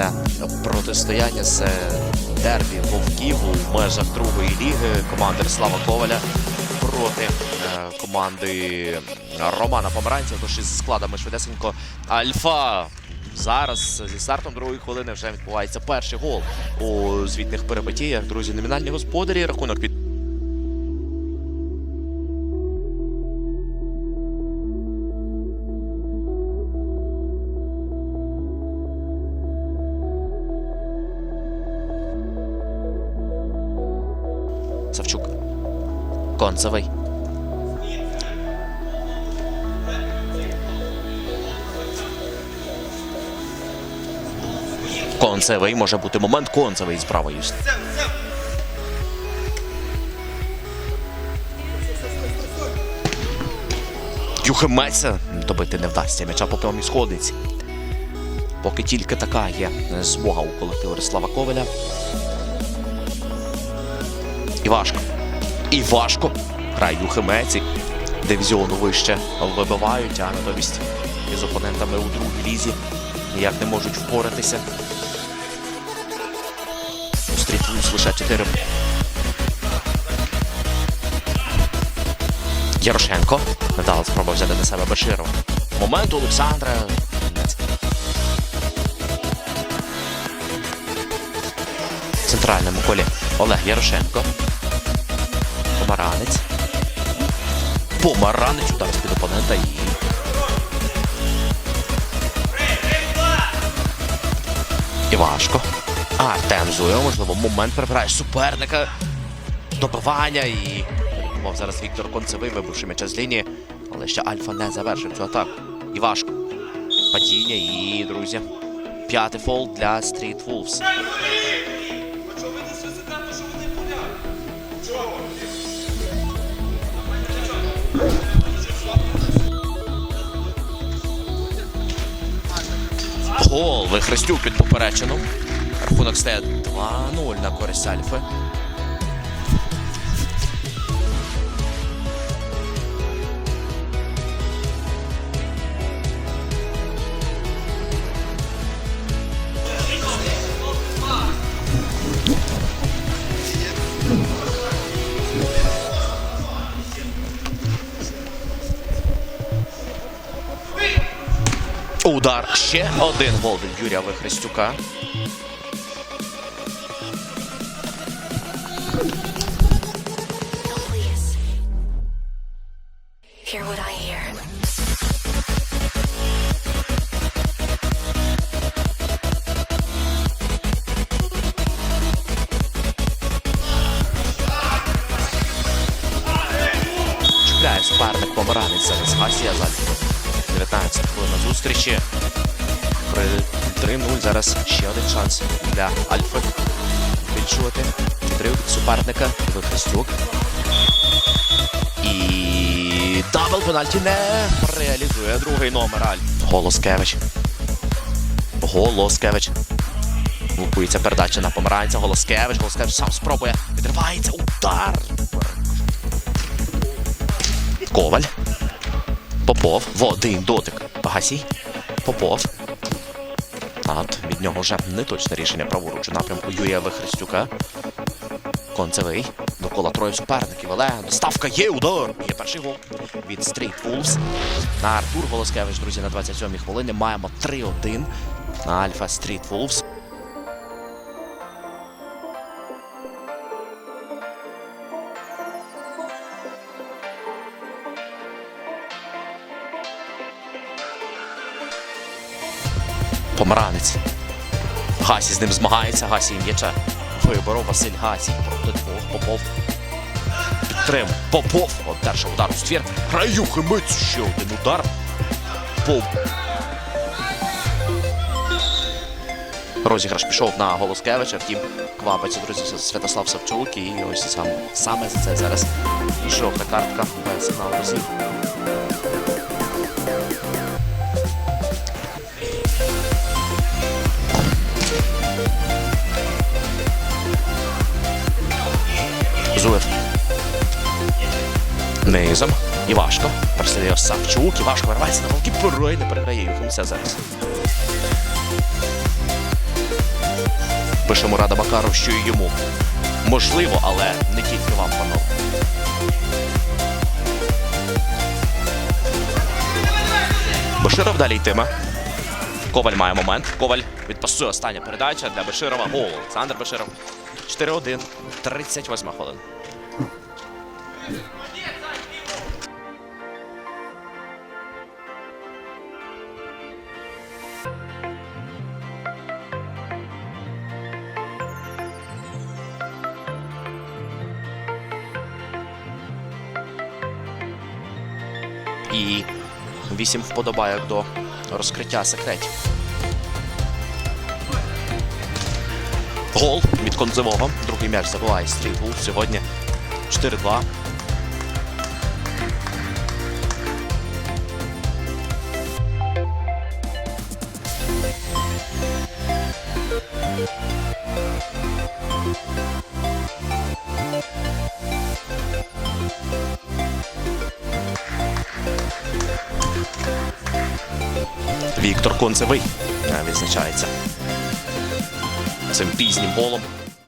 це протистояння з дербі вовків у межах другої ліги команди Слава Коваля проти е, команди Романа Помаранця. Тож із складами швидесенько Альфа. Зараз зі стартом другої хвилини вже відбувається перший гол у звітних перепитіях. Друзі, номінальні господарі. Рахунок під Концевий. Концевий може бути момент. Концевий з правої. Юхиметься добити не вдасться. М'яча по прямій сходиться. Поки тільки така є змога у колективу Рислава Коваля. І важко. І важко. Грає Юхимеці. Дивізіону вище вибивають, а натомість із опонентами у другій лізі ніяк не можуть впоратися. У стрітвуз лише 4. Ярошенко. Недало спроба взяти на себе Баширова. Момент Олександра. Центральному колі Олег Ярошенко. Помаранець. Помаранець удар з-під опонента і. І важко. Артем Зуєв, можливо, момент прибирає суперника. Добивання і. Мов зараз Віктор Концевий, вибивши м'яча з лінії. Але ще Альфа не завершив цю атаку. І важко. Падіння і, друзі. П'ятий фол для Street Wolves. Гол Вихрестюк під поперечину. Рахунок стає 2-0 на користь Альфи. Удар. Ще один гол від Юрія Вихрестюка. Hear what I hear. Чіпляє суперник помаранець зараз Гасія з Альфи. 19 хвилина зустрічі. При 3-0 зараз ще один шанс для Альфи. Збільшувати. Підрив від суперника. Вихрестюк. І дабл пенальті не реалізує другий номер Альф. Голоскевич. Голоскевич. Лупується передача на помаранця. Голоскевич. Голоскевич сам спробує. Відривається. Удар. Коваль. Попов. В один дотик. Гасій. Попов. От від нього вже не точне рішення праворуч у напрямку Юрія Вихрестюка. Концевий. Довкола троє суперників. Але доставка є удар. Є перший гол від Street Wolves. На Артур Волоскевич, друзі, на 27-й хвилині. Маємо 3-1 на Альфа Street Wolves. Гасі з ним змагається. Гасі м'яча. Виборов Василь Гасій проти двох. Попов. Підтрим. Попов. Одержав удар у ствір. Граю Химець. Ще один удар. Поп. Розіграш пішов на Голоскевича. Втім, квапиться, друзі, Святослав Савчук. І ось сам, саме за це зараз жовта картка без сигналу розів. Зуєв. Низом. Івашко. Переслідує Савчук. Івашко вирвається на голкіпера і не переграє Юхимця зараз. Пише Мурада Бакаров, що і йому. Можливо, але не тільки вам, панове. Баширов далі йтиме. Коваль має момент. Коваль відпасує остання передача для Беширова. Гол. Олександр Беширов. 4-1. 38 хвилин. І вісім вподобайок до розкриття секретів. Гол від Конзевого. Другий м'яч забиває стрітвул. Сьогодні 4-2. Віктор Концевий е, відзначається цим пізнім голом.